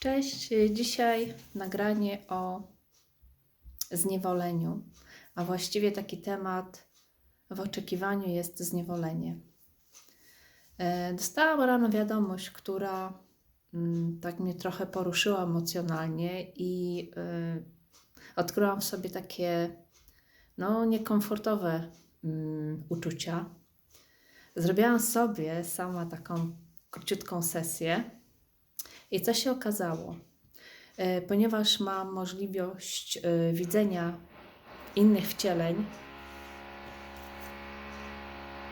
Cześć, dzisiaj nagranie o zniewoleniu, a właściwie taki temat w oczekiwaniu jest zniewolenie. E, Dostałam rano wiadomość, która mm, tak mnie trochę poruszyła emocjonalnie i y, odkryłam w sobie takie no, niekomfortowe mm, uczucia. Zrobiłam sobie sama taką króciutką sesję. I co się okazało? E, Ponieważ mam możliwość e, widzenia innych wcieleń,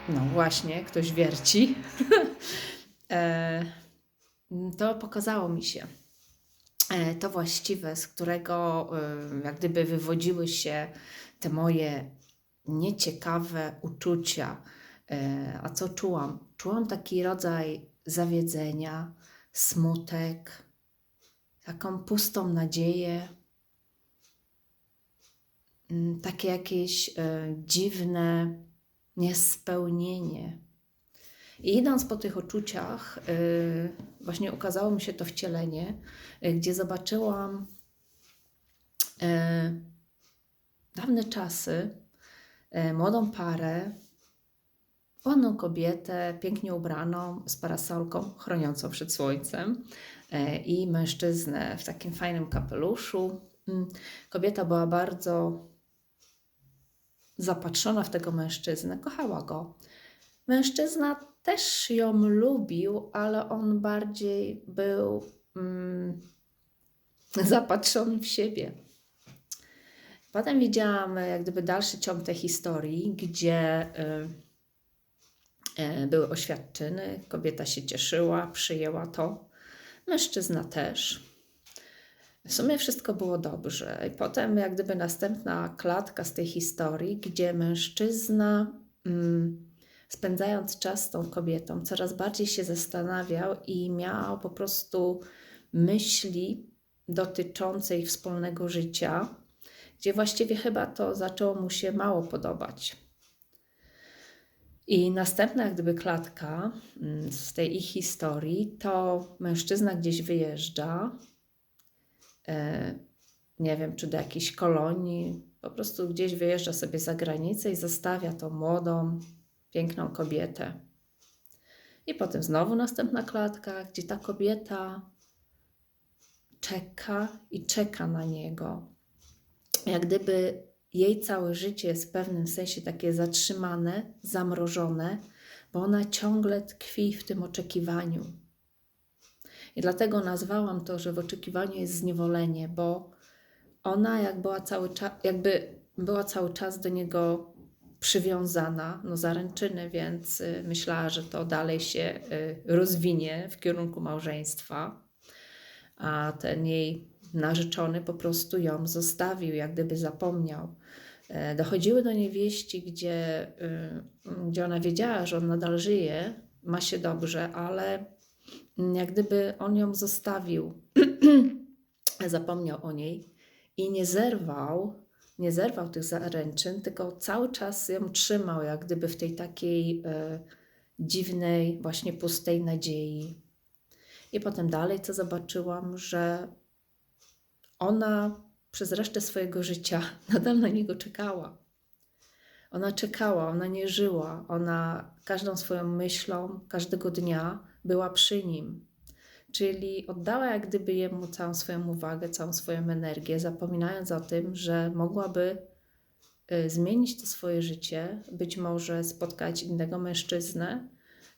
no właśnie, ktoś wierci, e, to pokazało mi się to właściwe, z którego jak gdyby wywodziły się te moje nieciekawe uczucia. A co czułam? Czułam taki rodzaj zawiedzenia, smutek, taką pustą nadzieję, mm, takie jakieś e, dziwne niespełnienie. I idąc po tych uczuciach, e, właśnie ukazało mi się to wcielenie, e, gdzie zobaczyłam dawne czasy, młodą parę, ładną kobietę, pięknie ubraną, z parasolką chroniącą przed słońcem e, i mężczyznę w takim fajnym kapeluszu. Mm, Kobieta była bardzo zapatrzona w tego mężczyznę, kochała go. Mężczyzna też ją lubił, ale on bardziej był mm, zapatrzony w siebie. Potem widziałam e, jak gdyby dalszy ciąg tej historii, gdzie y, były oświadczyny, kobieta się cieszyła, przyjęła to, mężczyzna też. W sumie wszystko było dobrze. I potem, jak gdyby następna klatka z tej historii, gdzie mężczyzna, mm, spędzając czas z tą kobietą, coraz bardziej się zastanawiał i miał po prostu myśli dotyczące ich wspólnego życia, gdzie właściwie chyba to zaczęło mu się mało podobać. I następna, jak gdyby klatka mm, z tej ich historii, to mężczyzna gdzieś wyjeżdża, e, nie wiem, czy do jakiejś kolonii, po prostu gdzieś wyjeżdża sobie za granicę i zostawia tą młodą, piękną kobietę. I potem znowu następna klatka, gdzie ta kobieta czeka i czeka na niego. Jak gdyby jej całe życie jest w pewnym sensie takie zatrzymane, zamrożone, bo ona ciągle tkwi w tym oczekiwaniu. I dlatego nazwałam to, że w oczekiwaniu jest zniewolenie, bo ona jak była cały czas, jakby była cały czas do niego przywiązana, no zaręczyny, więc y, myślała, że to dalej się y, rozwinie w kierunku małżeństwa, a ten jej narzeczony po prostu ją zostawił, jak gdyby zapomniał. E, Dochodziły do niej wieści, gdzie, y, gdzie ona wiedziała, że on nadal żyje, ma się dobrze, ale jak gdyby on ją zostawił, zapomniał o niej i nie zerwał, nie zerwał tych zaręczyn, tylko cały czas ją trzymał, jak gdyby w tej takiej e, dziwnej, właśnie pustej nadziei. I potem dalej, co zobaczyłam, że ona przez resztę swojego życia nadal na niego czekała. Ona czekała, ona nie żyła, ona każdą swoją myślą, każdego dnia była przy nim. Czyli oddała jak gdyby jemu całą swoją uwagę, całą swoją energię, zapominając o tym, że mogłaby y, zmienić to swoje życie, być może spotkać innego mężczyznę,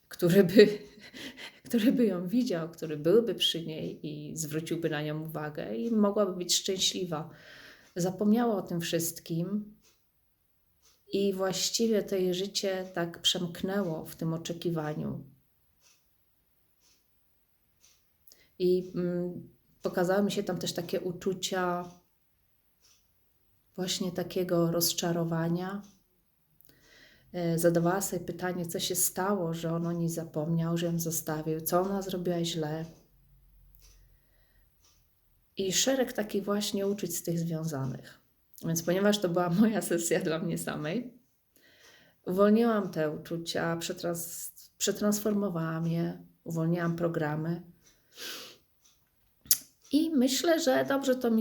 który by, który by ją widział, który byłby przy niej i zwróciłby na nią uwagę i mogłaby być szczęśliwa. Zapomniała o tym wszystkim i właściwie to jej życie tak przemknęło w tym oczekiwaniu. I mm, pokazały mi się tam też takie uczucia właśnie takiego rozczarowania, zadawała sobie pytanie, co się stało, że on o niej zapomniał, że ją zostawił, co ona zrobiła źle. I szereg takich właśnie uczuć z tych związanych. Więc ponieważ to była moja sesja dla mnie samej, uwolniłam te uczucia, przetrans przetransformowałam je, uwolniłam programy I myślę, że dobrze to mi